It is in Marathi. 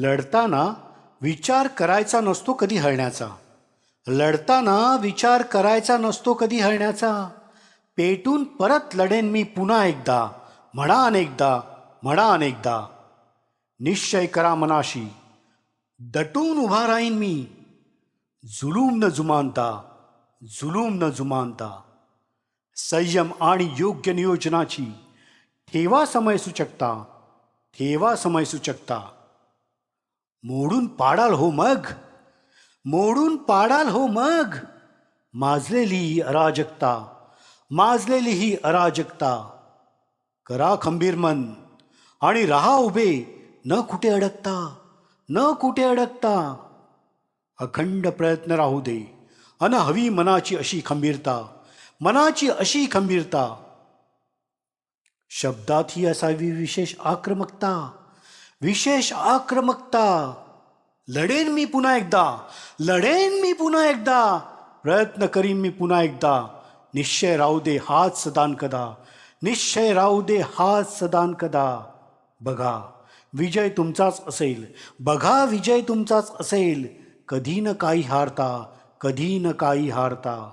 लढताना विचार करायचा नसतो कधी हळण्याचा लढताना विचार करायचा नसतो कधी हळण्याचा पेटून परत लढेन मी पुन्हा एकदा. म्हणा अनेकदा म्हणा अनेकदा. निश्चय करा मनाशी. दटून उभा राहीन मी. जुलूम न जुमानता जुलूम न जुमानता. संयम आणि योग्य नियोजनाची ठेवा समय सूचकता ठेवा समय सूचकता. मोडून पाडाल हो मग. मोडून पाडाल हो मग. माजलेली ही अराजकता माजलेली ही अराजकता. करा खंबीर मन आणि राहा उभे न कुठे अडकता न कुठे अडकता. अखंड प्रयत्न राहू दे अन हवी मनाची अशी खंबीरता मनाची अशी खंबीरता. शब्दात ही असावी विशेष आक्रमकता. विशेष आक्रमकता. लढेन मी पुन्हा एकदा. लढेन मी पुन्हा एकदा. प्रयत्न करीन मी पुन्हा एकदा. निश्चय राहू दे हाच सदान कदा. निश्चय राहू दे हाच सदान कदा. बघा विजय तुमचाच असेल. बघा विजय तुमचाच असेल. कधी न काही हारता कधी न काही हारता.